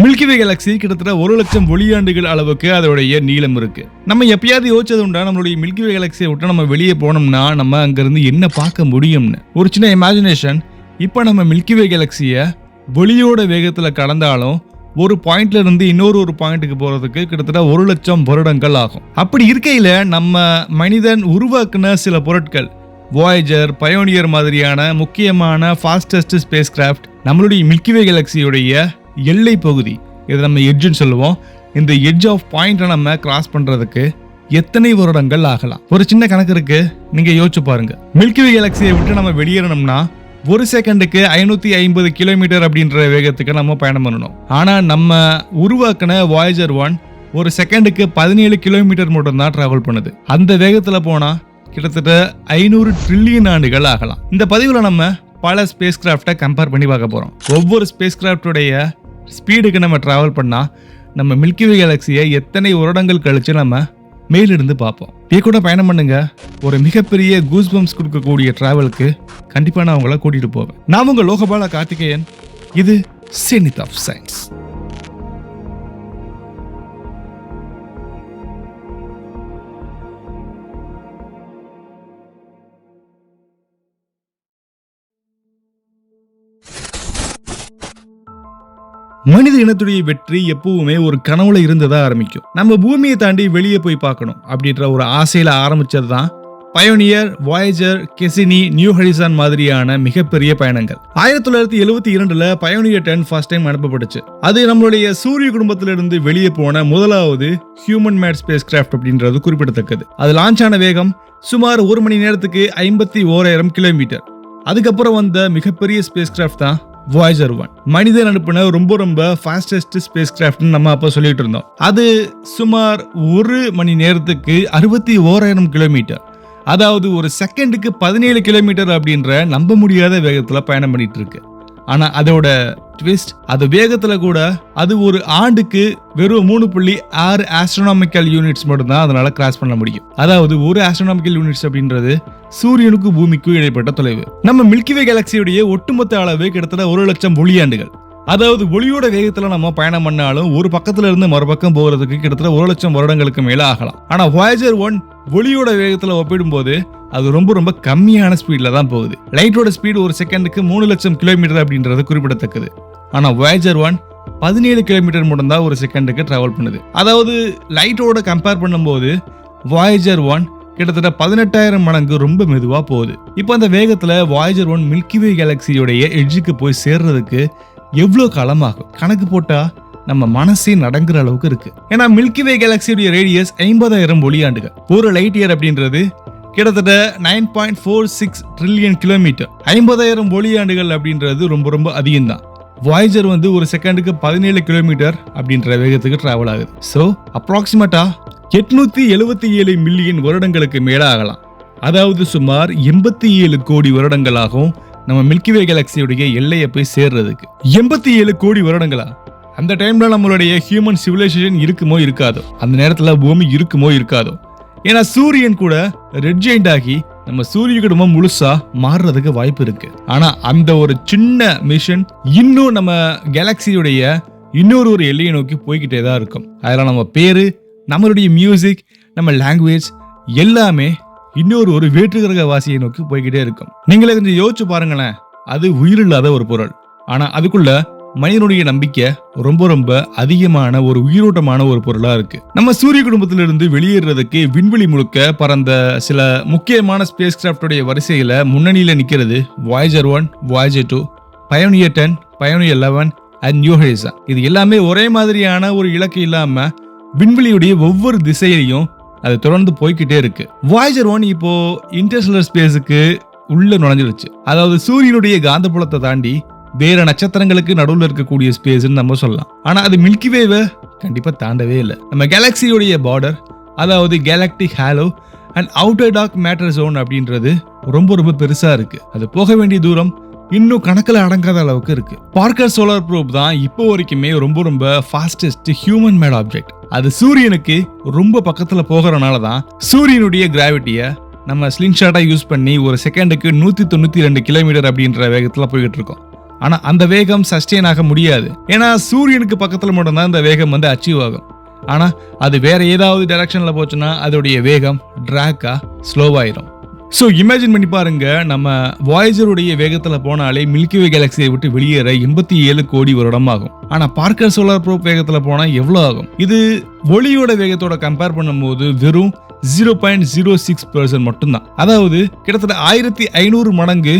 Milky Way Galaxy கிட்டத்தட்ட ஒரு லட்சம் ஒளியாண்டுகள் அளவுக்கு அதோடைய நீளம் இருக்கு. நம்ம எப்பயாவது யோசிச்சது உண்டா? நம்மளுடைய மில்கிவே கேலக்ஸியை விட்டு நம்ம வெளியே போனோம்னா நம்ம அங்கிருந்து என்ன பார்க்க முடியும்னு? ஒரு சின்ன இமேஜினேஷன் இப்போ நம்ம மில்கிவே கேலக்ஸியை ஒளியோட வேகத்தில் கடந்தாலும் ஒரு பாயிண்ட்ல இருந்து இன்னொரு ஒரு பாயிண்ட்டுக்கு போறதுக்கு கிட்டத்தட்ட ஒரு லட்சம் வருடங்கள் ஆகும். அப்படி இருக்கையில நம்ம மனிதன் உருவாக்குன சில பொருட்கள் வாய்ஜர் பயோனியர் மாதிரியான முக்கியமான ஃபாஸ்டஸ்ட் ஸ்பேஸ் கிராஃப்ட் நம்மளுடைய மில்கிவே கேலக்சியுடைய எல்லை பகுதி. இதை நம்ம எட்ஜுன்னு சொல்லுவோம். இந்த எட்ஜ் ஆஃப் பாயிண்ட்டை நம்ம கிராஸ் பண்ணுறதுக்கு எத்தனை வருடங்கள் ஆகலாம்? ஒரு சின்ன கணக்கு இருக்கு. நீங்க யோசிச்சு பாருங்க. மில்கிவே கேலக்சியை விட்டு நம்ம வெளியேறணும்னா ஒரு செகண்டுக்கு ஐநூத்தி ஐம்பது கிலோமீட்டர் அப்படின்ற வேகத்துக்கு நம்ம பயணம் பண்ணணும். ஆனா நம்ம உருவாக்கின வாயேஜர் ஒன் ஒரு செகண்டுக்கு பதினேழு கிலோமீட்டர் மட்டும் தான் டிராவல் பண்ணுது. அந்த வேகத்துல போனா கிட்டத்தட்ட ஐநூறு ட்ரில்லியன் ஆண்டுகள் ஆகலாம். இந்த பதிவுல நம்ம பல ஸ்பேஸ் கிராஃப்டை கம்பேர் பண்ணி பார்க்க போறோம். ஒவ்வொரு ஸ்பேஸ் கிராஃப்டுடைய ஸ்பீடுக்கு நம்ம ட்ராவல் பண்ணால் நம்ம மில்கிவே கேலக்சியை எத்தனை வருடங்கள் கழித்து நம்ம மேலிருந்து பார்ப்போம். நீ கூட பயணம் பண்ணுங்க. ஒரு மிகப்பெரிய கூஸ்பம்ஸ் கொடுக்கக்கூடிய ட்ராவலுக்கு கண்டிப்பாக நான் உங்களை கூட்டிகிட்டு போவேன். நான் உங்கள் லோகபால கார்த்திகேயன். இது செனித் ஆஃப் சயின்ஸ் மனித இனத்துடைய வெற்றி எப்பவுமே ஒரு கனவுல இருந்ததா ஆரம்பிக்கும். நம்ம பூமியை தாண்டி வெளியே போய் பார்க்கணும் அப்படின்ற ஒரு ஆசையில ஆரம்பிச்சது தான் Pioneer Voyager Cassini New Horizon மாதிரியான மிகப்பெரிய பயணங்கள். ஆயிரத்தி தொள்ளாயிரத்தி எழுவத்தி இரண்டுல பயோனியர் டென் ஃபர்ஸ்ட் டைம் அனுப்பப்பட்டுச்சு. அது நம்மளுடைய சூரிய குடும்பத்திலிருந்து வெளியே போன முதலாவது ஹியூமன் மேட் ஸ்பேஸ் கிராஃப்ட் அப்படின்றது குறிப்பிடத்தக்கது. அது லான்ச் ஆன வேகம் சுமார் ஒரு மணி நேரத்துக்கு ஐம்பத்தி ஓராயிரம் கிலோமீட்டர். அதுக்கப்புறம் வந்த மிகப்பெரிய ஸ்பேஸ் கிராஃப்ட் தான் வாய்ஜர் ஒன் மனிதன் அனுப்பின ரொம்ப ரொம்ப ஃபாஸ்டஸ்ட் ஸ்பேஸ் கிராஃப்ட்னு நம்ம அப்போ சொல்லிட்டு இருந்தோம். அது சுமார் ஒரு மணி நேரத்துக்கு அறுபத்தி ஓராயிரம் கிலோமீட்டர் அதாவது ஒரு செகண்டுக்கு பதினேழு கிலோமீட்டர் அப்படின்ற நம்ப முடியாத வேகத்தில் பயணம் பண்ணிட்டு இருக்கு. ஆனால் அதோட ட்விஸ்ட் அது வேகத்துல கூட அது ஒரு ஆண்டுக்கு வெறும் மூணு புள்ளி ஆறு ஆஸ்ட்ரோனாமிக்கல் யூனிட்ஸ் மட்டும்தான் அதனால கிராஸ் பண்ண முடியும். அதாவது ஒரு ஆஸ்ட்ரோனாமிக்கல் யூனிட்ஸ் அப்படின்றது சூரியனுக்கும் பூமிக்கும் இடைப்பட்ட தொலைவு. நம்ம மில்கிவே கேலக்சியுடைய ஒட்டுமொத்த அளவு கிட்டத்தட்ட ஒரு லட்சம் ஒளியாண்டுகள் அதாவது ஒளியோட வேகத்துல நம்ம பயணம் பண்ணாலும் ஒரு பக்கத்துல இருந்து மறுபக்கம் போகிறதுக்கு கிட்டத்தட்ட ஒரு லட்சம் வருடங்களுக்கு மேல ஆகலாம். ஆனா வாய்ஜர் ஒன் ஒளியோட வேகத்துல ஒப்பிடும்போது அது ரொம்ப ரொம்ப கம்மியான ஸ்பீட்ல தான் போகுது. லைட்டோட ஸ்பீடு ஒரு செகண்டுக்கு மூணு லட்சம் கிலோமீட்டர் அப்படின்றது குறிப்பிடத்தக்கது. ஆனால் வாயேஜர் ஒன் பதினேழு கிலோமீட்டர் மட்டும் தான் ஒரு செகண்டுக்கு ட்ராவல் பண்ணுது. அதாவது லைட்டோட கம்பேர் பண்ணும்போது வாயேஜர் ஒன் கிட்டத்தட்ட பதினெட்டாயிரம் மடங்கு ரொம்ப மெதுவாக போகுது. இப்போ அந்த வேகத்தில் வாயேஜர் ஒன் மில்கிவே கேலக்சியோடைய எட்ஜுக்கு போய் சேர்றதுக்கு எவ்வளோ காலமாகும் கணக்கு போட்டால் நம்ம மனசே நடங்குற அளவுக்கு இருக்கு. ஏன்னா மில்கிவே கேலக்சியுடைய ரேடியஸ் ஐம்பதாயிரம் ஒளியாண்டுகள். ஒரு லைட் இயர் அப்படின்றது கிட்டத்தட்ட nine point four six trillion kilometer ஐம்பதாயிரம் ஒளியாண்டுகள் அப்படின்றது ரொம்ப ரொம்ப அதிகம் தான் வாய்ஜர் வந்து ஒரு செகண்டுக்கு பதினேழு கிலோமீட்டர் அப்படின்ற வேகத்துக்கு டிராவல் ஆகுது. ஸோ அப்ராக்சிமேட்டா எட்நூத்தி எழுபத்தி ஏழு மில்லியன் வருடங்களுக்கு மேலே ஆகலாம் அதாவது சுமார் எண்பத்தி ஏழு கோடி வருடங்களாகும் நம்ம மில்கிவே கேலக்சியுடைய எல்லையை போய் சேர்றதுக்கு. எண்பத்தி ஏழு கோடி வருடங்களா? அந்த டைம்ல நம்மளுடைய ஹியூமன் சிவிலைசேஷன் இருக்குமோ இருக்காதோ? அந்த நேரத்தில் பூமி இருக்குமோ இருக்காதோ? ஏன்னா சூரியன் கூட ரெட் ஜெயிண்ட் ஆகி நம்ம சூரிய குடும்பம் முழுசா மாறுறதுக்கு வாய்ப்பு இருக்கு. ஆனா அந்த ஒரு சின்ன மிஷன் இன்னும் நம்ம கேலக்சியுடைய இன்னொரு ஒரு எல்லையை நோக்கி போய்கிட்டே தான் இருக்கும். அதில் நம்ம பேரு நம்மளுடைய மியூசிக் நம்ம லாங்குவேஜ் எல்லாமே இன்னொரு ஒரு வேற்றுகிரக வாசியை நோக்கி போய்கிட்டே இருக்கும். நீங்களே கொஞ்சம் யோசிச்சு பாருங்களேன். அது உயிரில்லாத ஒரு பொருள். ஆனா அதுக்குள்ள மனிதனுடைய நம்பிக்கை ரொம்ப ரொம்ப அதிகமான ஒரு உயிரோட்டமான ஒரு பொருளா இருக்கு. நம்ம சூரிய குடும்பத்திலிருந்து வெளியேறதுக்கு விண்வெளி முழுக்க பறந்த சில முக்கியமான ஸ்பேஸ் கிராஃப்டோடைய வரிசையில முன்னணியில நிக்கிறது Voyager one Voyager two Pioneer ten Pioneer eleven and New Horizon இது எல்லாமே ஒரே மாதிரியான ஒரு இலக்கு இல்லாம விண்வெளியுடைய ஒவ்வொரு திசையிலையும் அது தொடர்ந்து போய்க்கிட்டே இருக்கு. வாய்ஜர் ஒன் இப்போ இன்டர்ஸ்டலர் ஸ்பேஸுக்கு உள்ள நுழைஞ்சிருச்சு. அதாவது சூரியனுடைய காந்தப்புலத்தை தாண்டி வேற நட்சத்திரங்களுக்கு நடுவில் இருக்கக்கூடிய ஸ்பேஸ்னு நம்ம சொல்லலாம். ஆனா அது மில்கி வேவை கண்டிப்பா தாண்டவே இல்லை. நம்ம கேலக்சியுடைய பார்டர் அதாவது galactic halo and outer dark matter zone அப்படின்றது ரொம்ப ரொம்ப பெருசா இருக்கு. அது போக வேண்டிய தூரம் இன்னும் கணக்கில் அடங்காத அளவுக்கு இருக்கு. பார்க்கர் சோலார் ப்ரோப் தான் இப்போ வரைக்குமே ரொம்ப ரொம்ப ஃபாஸ்டஸ்ட் ஹியூமன் மேட் ஆப்ஜெக்ட் அது சூரியனுக்கு ரொம்ப பக்கத்தில் போகிறனால தான் சூரியனுடைய கிராவிட்டியை நம்ம ஸ்லிங்ஷாட்டாக யூஸ் பண்ணி ஒரு செகண்டுக்கு நூற்றி தொண்ணூற்றி ரெண்டு கிலோமீட்டர் அப்படின்ற வேகத்தில் போய்கிட்டு இருக்கோம். ஆனால் அந்த வேகம் சஸ்டெயின் ஆக முடியாது. ஏன்னா சூரியனுக்கு பக்கத்தில் மட்டும்தான் இந்த வேகம் வந்து அச்சீவ் ஆகும். ஆனால் அது வேற ஏதாவது டைரக்ஷனில் போச்சுன்னா அதோடைய வேகம் ட்ராக்காக ஸ்லோவாயிரும் ஸோ இமேஜின் பண்ணி பாருங்க நம்ம வாய்ஸருடைய வேகத்தில் போனாலே மில்கிவே கேலக்சியை விட்டு வெளியேற எண்பத்தி ஏழு கோடி வருடம் ஆகும் ஆனால் பார்க்கர் சோலார் ப்ரோப் வேகத்தில் போனால் எவ்வளோ ஆகும்? இது ஒளியோட வேகத்தோட கம்பேர் பண்ணும்போது வெறும் zero point zero six percent மட்டும்தான். அதாவது கிட்டத்தட்ட ஆயிரத்தி ஐநூறு மடங்கு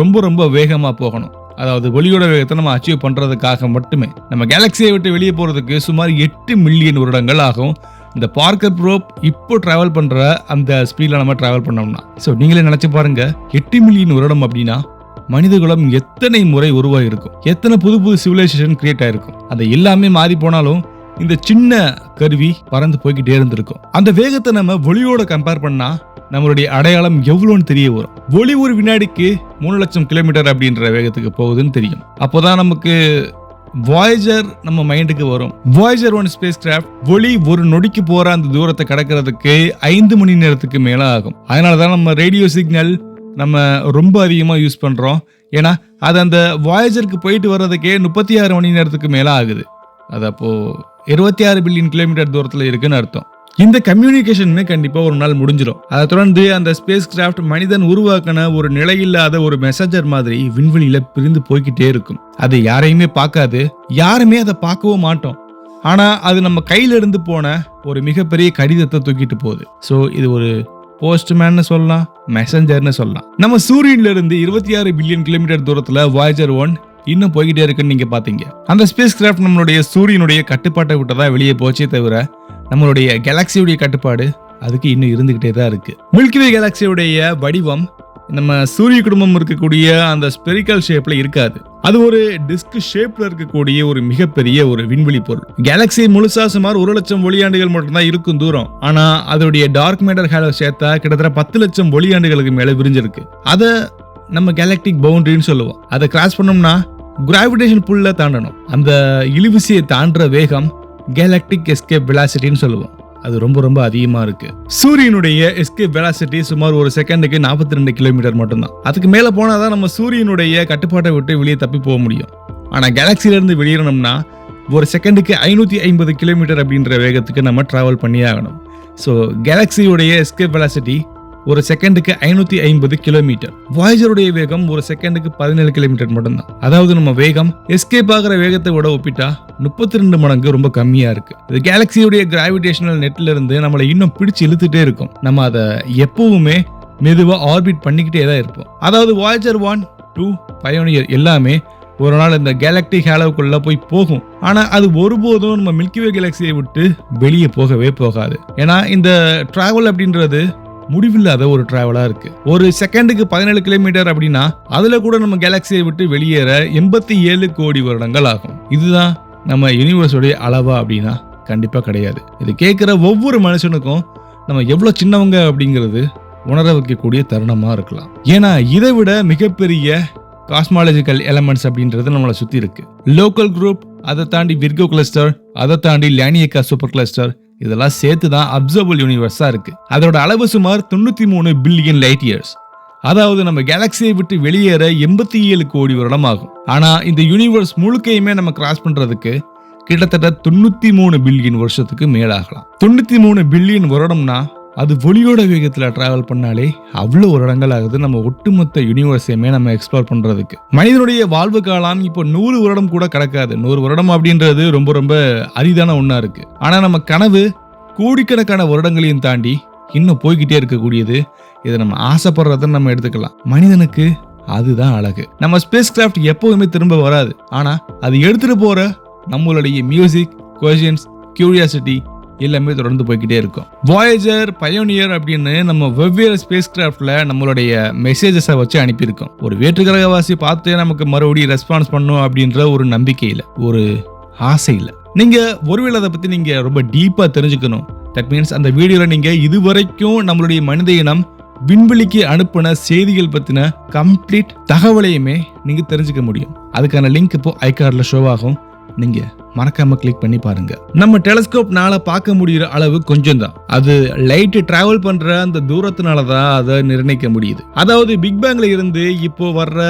ரொம்ப ரொம்ப வேகமாக போகணும். அதாவது ஒளியோட வேகத்தை நம்ம அச்சீவ் பண்றதுக்காக மட்டுமே. நம்ம கேலக்சியை விட்டு வெளியே போறதுக்கு சுமார் எட்டு மில்லியன் வருடங்கள் ஆகும். இந்த பார்க்கர் ப்ரோப் இப்போ டிராவல் பண்ற அந்த ஸ்பீட்ல நம்ம டிராவல் பண்ணோம்னா. ஸோ நீங்களே நினைச்சு பாருங்க எட்டு மில்லியன் வருடம் அப்படின்னா மனிதகுலம் எத்தனை முறை உருவாகிருக்கும் எத்தனை புது புது சிவிலைசேஷன் கிரியேட் ஆயிருக்கும் அது எல்லாமே மாறி போனாலும் இந்த சின்ன கருவி பறந்து போய்கிட்டே இருந்திருக்கும். அந்த வேகத்தை நம்ம ஒளியோட கம்பேர் பண்ணா நம்மளுடைய அடையாளம் எவ்வளோன்னு தெரிய வரும். ஒளி ஒரு வினாடிக்கு மூணு லட்சம் கிலோமீட்டர் அப்படின்ற வேகத்துக்கு போகுதுன்னு தெரியும். அப்போதான் நமக்கு வாய்ஜர் நம்ம மைண்டுக்கு வரும். வாய்ஜர் ஒன் ஸ்பேஸ் கிராஃப்ட் ஒளி ஒரு நொடிக்கு போற அந்த தூரத்தை கடக்கிறதுக்கு ஐந்து மணி நேரத்துக்கு மேல ஆகும். அதனால தான் நம்ம ரேடியோ சிக்னல் நம்ம ரொம்ப அதிகமாக யூஸ் பண்றோம். ஏன்னா அது அந்த வாய்ஜருக்கு போயிட்டு வர்றதுக்கே முப்பத்தி ஆறு மணி நேரத்துக்கு மேல ஆகுது. அது அப்போது இருபத்தி ஆறு பில்லியன் கிலோமீட்டர் தூரத்தில் இருக்குன்னு அர்த்தம். இந்த கம்யூனிகேஷனுமே கண்டிப்பாக ஒரு நாள் முடிஞ்சிடும் அதை தொடர்ந்து அந்த ஸ்பேஸ் கிராஃப்ட் மனிதன் உருவாக்கின ஒரு நிலையில்லாத ஒரு மெசஞ்சர் மாதிரி விண்வெளியில் பிரிந்து போய்கிட்டே இருக்கும். அது யாரையுமே பார்க்காது யாருமே அதை பார்க்கவும் மாட்டோம். ஆனால் அது நம்ம கையிலிருந்து போன ஒரு மிகப்பெரிய கடிதத்தை தூக்கிட்டு போகுது. ஸோ இது ஒரு போஸ்ட்மேன்னு சொல்லலாம் மெசஞ்சர்னு சொல்லலாம். நம்ம சூரியன்ல இருந்து இருபத்தி ஆறு பில்லியன் கிலோமீட்டர் தூரத்தில் வாய்ஜர் ஒன் இன்னும் போய்கிட்டே இருக்குன்னு நீங்க பாத்தீங்க. அந்த ஸ்பேஸ் கிராஃப்ட் நம்மளுடைய சூரியனுடைய கட்டுப்பாட்டை விட்டதா வெளியே போச்சே தவிர நம்மளுடைய கேலக்சியுடைய கட்டுப்பாடு அதுக்கு இன்னும் இருந்துகிட்டே தான் இருக்கு. மில்கிவே கேலக்சியுடைய வடிவம் நம்ம சூரிய குடும்பம் இருக்கக்கூடிய அந்த ஸ்பெரிக்கல் ஷேப்ல இருக்காது. அது ஒரு டிஸ்க் ஷேப்ல இருக்கக்கூடிய ஒரு மிகப்பெரிய ஒரு விண்வெளி பொருள். கேலக்சி முழுசா சுமார் ஒரு லட்சம் ஒளியாண்டுகள் மட்டும்தான் இருக்கும் தூரம். ஆனா அதோடைய டார்க் மேட்டர் ஹேலோ சேர்த்தா கிட்டத்தட்ட பத்து லட்சம் ஒளியாண்டுகளுக்கு மேல விரிஞ்சிருக்கு. அதை நம்ம கேலக்டிக் பவுண்டரின்னு சொல்லுவோம். அதை கிராஸ் பண்ணோம்னா கிராவிடேஷன் புல்ல தாண்டணும். அந்த இழுவிசையை தாண்டுற வேகம் கேலக்டிக் எஸ்கேப் வெலாசிட்டின்னு சொல்லுவோம். அது ரொம்ப ரொம்ப அதிகமாக இருக்கு. சூரியனுடைய எஸ்கேப் வெலாசிட்டி சுமார் ஒரு செகண்டுக்கு நாற்பத்தி ரெண்டு கிலோமீட்டர் மட்டும்தான். அதுக்கு மேல போனாதான் நம்ம சூரியனுடைய கட்டுப்பாட்டை விட்டு வெளியே தப்பி போக முடியும். ஆனால் கேலக்சிலேருந்து வெளியேறணும்னா ஒரு செகண்டுக்கு ஐநூத்தி ஐம்பது கிலோமீட்டர் அப்படின்ற வேகத்துக்கு நம்ம டிராவல் பண்ணியே ஆகணும். ஸோ கேலக்சியுடைய எஸ்கேப் வெலாசிட்டி ஒரு செகண்டுக்கு ஐநூத்தி ஐம்பது கிலோமீட்டர் வாய்ஜருடைய வேகம் ஒரு செகண்டுக்கு பதினேழு கிலோமீட்டர் மட்டும்தான். அதாவது நம்ம வேகம் எஸ்கேப் ஆகிற வேகத்தை விட ஒப்பிட்டா முப்பத்தி ரெண்டு மடங்கு ரொம்ப கம்மியா இருக்கு. இது கேலக்சியுடைய கிராவிடேஷனல் நெட்ல இருந்து நம்மளை இன்னும் பிடிச்சு இழுத்துட்டே இருக்கும். நம்ம அதை எப்பவுமே மெதுவா ஆர்பிட் பண்ணிக்கிட்டே தான் இருப்போம். அதாவது வாய்ஜர் ஒன் டூ பயோனியர் எல்லாமே ஒரு நாள் இந்த கேலக்டிக் ஹேலோவுக்குள்ள போய் போகும். ஆனா அது ஒருபோதும் நம்ம மில்கிவே கேலக்சியை விட்டு வெளியே போகவே போகாது. ஏன்னா இந்த டிராவல் அப்படின்றது முடிவில்லாத ஒரு டிராவலா இருக்கு. ஒரு செகண்டுக்கு பதினேழு கிலோமீட்டர் அப்படின்னா அதுல கூட நம்ம கேலக்சியை விட்டு வெளியேற எண்பத்தி ஏழு கோடி வருடங்கள் ஆகும். இதுதான் நம்ம யூனிவர்ஸோடைய அளவா அப்படின்னா கண்டிப்பா கிடையாது. இது கேட்குற ஒவ்வொரு மனுஷனுக்கும் நம்ம எவ்வளோ சின்னவங்க அப்படிங்கிறது உணர வைக்கக்கூடிய தருணமாக இருக்கலாம். ஏன்னா இதை விட மிகப்பெரிய காஸ்மாலஜிக்கல் எலமெண்ட்ஸ் அப்படின்றது நம்மளை சுற்றி இருக்கு. லோக்கல் குரூப் அதை தாண்டி விர்கோ கிளஸ்டர் அதை தாண்டி லேனியக்கா சூப்பர் கிளஸ்டர் இதெல்லாம் சேர்த்து தான் அப்சர்வல் யூனிவர்ஸாக இருக்குது அதோட அளவு சுமார் தொண்ணூற்றி மூணு பில்லியன் லைட் இயர்ஸ் அதாவது நம்ம கேலக்சியை விட்டு வெளியேற எண்பத்தி ஏழு கோடி வருடம் ஆகும் ஆனால் இந்த யூனிவர்ஸ் முழுக்கையுமே நம்ம கிராஸ் பண்ணுறதுக்கு கிட்டத்தட்ட தொண்ணூற்றி மூணு பில்லியன் வருஷத்துக்கு மேலாகலாம். தொண்ணூற்றி மூணு பில்லியன் வருடம்னா அது ஒளியோட வேகத்தில் டிராவல் பண்ணாலே அவ்வளோ வருடங்கள் ஆகுது நம்ம ஒட்டுமொத்த யூனிவர்ஸையுமே நம்ம எக்ஸ்ப்ளோர் பண்ணுறதுக்கு மனிதனுடைய வாழ்வு காலம் இப்போ நூறு வருடம் கூட கிடக்காது. நூறு வருடம் அப்படின்றது ரொம்ப ரொம்ப அரிதான ஒன்றா இருக்கு. ஆனால் நம்ம கனவு கோடிக்கணக்கான வருடங்களையும் தாண்டி இன்னும் போய்கிட்டே இருக்கக்கூடியது. இதை நம்ம ஆசைப்படுறத நம்ம எடுத்துக்கலாம். மனிதனுக்கு அதுதான் அழகு. நம்ம ஸ்பேஸ் கிராஃப்ட் எப்போதுமே திரும்ப வராது. ஆனால் அது எடுத்துகிட்டு போகிற நம்மளுடைய மியூசிக் கொஷின்ஸ் கியூரியாசிட்டி எல்லாமே தொடர்ந்து போய்கிட்டே இருக்கும். வாயேஜர் பயோனியர் அப்படின்னு நம்ம வெவ்வேறு ஸ்பேஸ் கிராஃப்ட்ல நம்மளுடைய மெசேஜஸை வச்சு அனுப்பியிருக்கோம். ஒரு வேற்றுக்கிரகவாசி பார்த்து நமக்கு மறுபடியும் ரெஸ்பான்ஸ் பண்ணும் அப்படின்ற ஒரு நம்பிக்கையில் ஒரு ஆசையில். நீங்கள் ஒருவேளை அதை பற்றி நீங்கள் ரொம்ப டீப்பாக தெரிஞ்சுக்கணும். தட் மீன்ஸ் அந்த வீடியோவில் நீங்கள் இது இதுவரைக்கும் நம்மளுடைய மனித இனம் விண்வெளிக்கு அனுப்பின செய்திகள் பற்றின கம்ப்ளீட் தகவலையுமே நீங்கள் தெரிஞ்சுக்க முடியும். அதுக்கான லிங்க் இப்போ ஐகார்டில் ஷோ ஆகும். நீங்க மறக்காம கிளிக் பண்ணி பாருங்க. நம்ம டெலஸ்கோப்னால பார்க்க முடியுற அளவு கொஞ்சம் தான் அது லைட் டிராவல் பண்ற அந்த தூரத்தினால தான் அதை நிர்ணயிக்க முடியுது. அதாவது பிக் பேங்ல இருந்து இப்போ வர்ற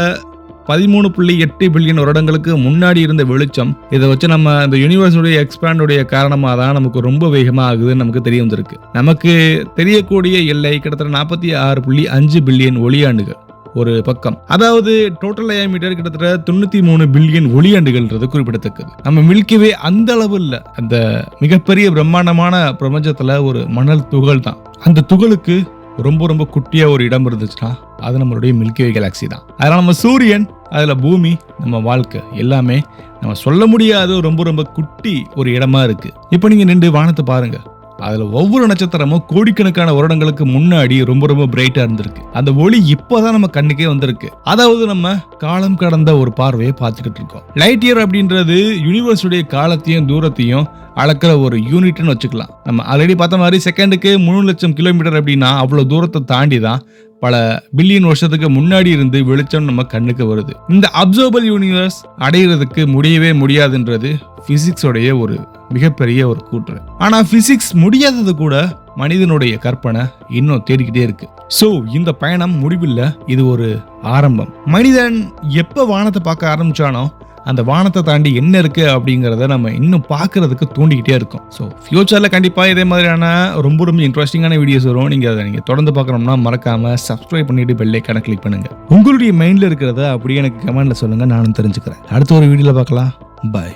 பதிமூணு புள்ளி எட்டு பில்லியன் வருடங்களுக்கு முன்னாடி இருந்த வெளிச்சம் இதை வச்சு நம்ம இந்த யூனிவர்ஸுடைய எக்ஸ்பேண்டுடைய காரணமாக தான் நமக்கு ரொம்ப வேகமாக ஆகுதுன்னு நமக்கு தெரிய வந்திருக்கு. நமக்கு தெரியக்கூடிய எல்லை கிட்டத்தட்ட நாற்பத்தி ஆறு புள்ளி அஞ்சு பில்லியன் ஒளியாண்டுகள். ஒரு பக்கம். அதாவது டோட்டல் டயாமீட்டர் கிட்டத்தட்ட தொண்ணூத்தி மூணு பில்லியன் ஒளியாண்டுகள்ன்றது குறிப்பிடத்தக்கது. நம்ம மில்கிவே அந்த அளவு இல்ல அந்த மிகப்பெரிய பிரம்மாண்டமான பிரபஞ்சத்துல ஒரு மணல் துகள் தான் அந்த துகளுக்கு ரொம்ப ரொம்ப குட்டியா ஒரு இடம் இருந்துச்சுன்னா அது நம்மளுடைய மில்கிவே கேலாக்சி தான். அதனால நம்ம சூரியன் அதில் பூமி நம்ம வாழ்க்கை எல்லாமே நம்ம சொல்ல முடியாத ரொம்ப ரொம்ப குட்டி ஒரு இடமா இருக்கு. இப்போ நீங்க நின்று வானத்தை பாருங்க. அதுல ஒவ்வொரு நட்சத்திரமும் கோடிக்கணக்கான வருடங்களுக்கு முன்னாடி ரொம்ப ரொம்ப பிரைட்டா இருந்திருக்கு. அந்த ஒளி இப்போதான் நம்ம கண்ணுக்கே வந்திருக்கு. அதாவது நம்ம காலம் கடந்த ஒரு பார்வையை பார்த்துக்கிட்டு இருக்கோம். லைட் இயர் அப்படின்றது யூனிவர்ஸுடைய காலத்தையும் தூரத்தையும் அளக்கிற ஒரு யூனிட்னு வச்சுக்கலாம். நம்ம ஆல்ரெடி பார்த்த மாதிரி செகண்டுக்கு மூணு லட்சம் கிலோமீட்டர் அப்படின்னா அவ்வளோ தூரத்தை தாண்டி தான் பல பில்லியன் வருஷத்துக்கு முன்னாடி இருந்து வெளிச்சம் நம்ம கண்ணுக்கு வருது. இந்த அப்சர்வபிள் யூனிவர்ஸ் அடையிறதுக்கு முடியவே முடியாதுன்றது பிசிக்ஸோடைய ஒரு மிகப்பெரிய ஒரு கூற்று. ஆனா பிசிக்ஸ் முடியாதது கூட மனிதனுடைய கற்பனை இன்னும் தேடிக்கிட்டே இருக்கு. சோ இந்த பயணம் முடிவில்லை. இது ஒரு ஆரம்பம். மனிதன் எப்ப வானத்தை பார்க்க ஆரம்பிச்சானோ அந்த வானத்தை தாண்டி என்ன இருக்கு அப்படிங்கிறத நம்ம இன்னும் பார்க்கறதுக்கு தூண்டிக்கிட்டே இருக்கும். ஸோ ஃபியூச்சரில் கண்டிப்பாக இதே மாதிரியான ரொம்ப ரொம்ப இன்ட்ரெஸ்டிங்கான வீடியோஸ் வரும். நீங்கள் அதை நீங்கள் தொடர்ந்து பார்க்கணும்னா மறக்காமல் சப்ஸ்கிரைப் பண்ணிட்டு பெல்லைக்கான கிளிக் பண்ணுங்க. உங்களுடைய மைண்டில் இருக்கிறத அப்படியே எனக்கு கமெண்ட்ல சொல்லுங்கள் நானும் தெரிஞ்சுக்கிறேன். அடுத்த ஒரு வீடியோவில் பார்க்கலாம். பாய்